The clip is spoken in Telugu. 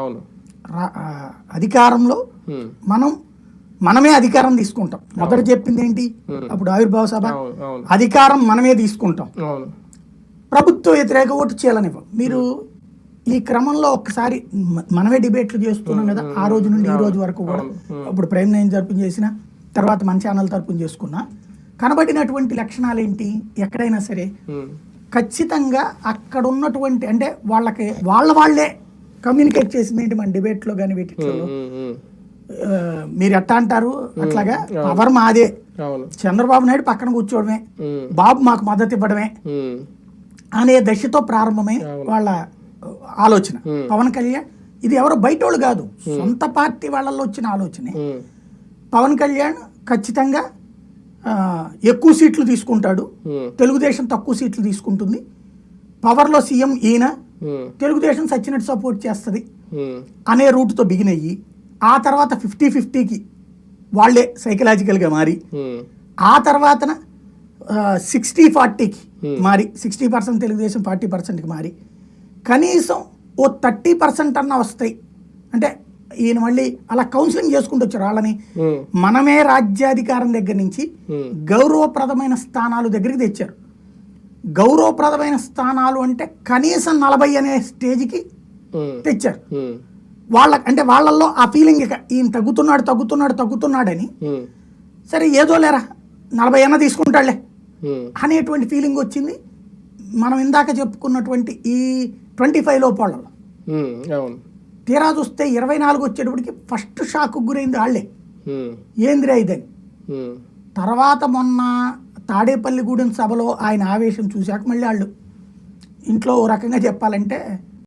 అవును. అధికారంలో మనం మనమే అధికారం తీసుకుంటాం. మొదట చెప్పింది ఏంటి? అప్పుడు ఆవిర్భావ సభ. అధికారం మనమే తీసుకుంటాం. ప్రభుత్వ వ్యతిరేక ఓటు చేయాలనివ్వం. మీరు ఈ క్రమంలో ఒక్కసారి మనమే డిబేట్లు చేస్తున్నాం కదా ఆ రోజు నుండి ఈ రోజు వరకు కూడా. అప్పుడు ప్రైమ్ నైన్ తరపున చేసిన తర్వాత మన ఛానల్ తరపున చేసుకున్నా. కనబడినటువంటి లక్షణాలు ఏంటి ఎక్కడైనా సరే ఖచ్చితంగా అక్కడ ఉన్నటువంటి అంటే వాళ్ళకి వాళ్ళ వాళ్ళే కమ్యూనికేట్ చేసింది ఏంటి మన డిబేట్లో కానీ వీటిలో మీరు ఎట్టా అంటారు? అట్లాగా పవర్ మాదే. చంద్రబాబు నాయుడు పక్కన కూర్చోవడమే. బాబు మాకు మద్దతు ఇవ్వడమే. అనే దశతో ప్రారంభమై వాళ్ళ ఆలోచన. పవన్ కళ్యాణ్ ఇది ఎవరో బయట వాళ్ళు కాదు సొంత పార్టీ వాళ్ళల్లో వచ్చిన ఆలోచనే. పవన్ కళ్యాణ్ ఖచ్చితంగా ఎక్కువ సీట్లు తీసుకుంటాడు. తెలుగుదేశం తక్కువ సీట్లు తీసుకుంటుంది. పవర్లో సీఎం ఈయన తెలుగుదేశం సచ్చినట్టు సపోర్ట్ చేస్తుంది. అనే రూట్తో బిగిన్ అయ్యి ఆ తర్వాత ఫిఫ్టీ ఫిఫ్టీకి వాళ్ళే సైకలాజికల్గా మారి ఉమ్, ఆ తర్వాతన సిక్స్టీ ఫార్టీకి మారి సిక్స్టీ పర్సెంట్ తెలుగుదేశం ఫార్టీ పర్సెంట్కి మారి కనీసం ఓ థర్టీ పర్సెంట్ అన్న వస్తాయి. అంటే ఈయన మళ్ళీ అలా కౌన్సిలింగ్ చేసుకుంటూ వచ్చారు వాళ్ళని. మనమే రాజ్యాధికారం దగ్గర నుంచి గౌరవప్రదమైన స్థానాలు దగ్గరికి తెచ్చారు. గౌరవప్రదమైన స్థానాలు అంటే కనీసం నలభై అనే స్టేజ్కి తెచ్చారు. వాళ్ళ అంటే వాళ్ళల్లో ఆ ఫీలింగ్ ఇక ఈయన తగ్గుతున్నాడు తగ్గుతున్నాడు తగ్గుతున్నాడని సరే ఏదో లేరా నలభై అన్న తీసుకుంటాడులే అనేటువంటి ఫీలింగ్ వచ్చింది. మనం ఇందాక చెప్పుకున్నటువంటి ఈ ట్వంటీ ఫైవ్ లోపాళ్ళలో తీరా చూస్తే ఇరవై నాలుగు వచ్చేటప్పటికి ఫస్ట్ షాక్ గురైంది వాళ్ళే ఏందిరా ఇదని? తర్వాత మొన్న తాడేపల్లిగూడెం సభలో ఆయన ఆవేశం చూశాక మళ్ళీ వాళ్ళు ఇంట్లో ఓ రకంగా చెప్పాలంటే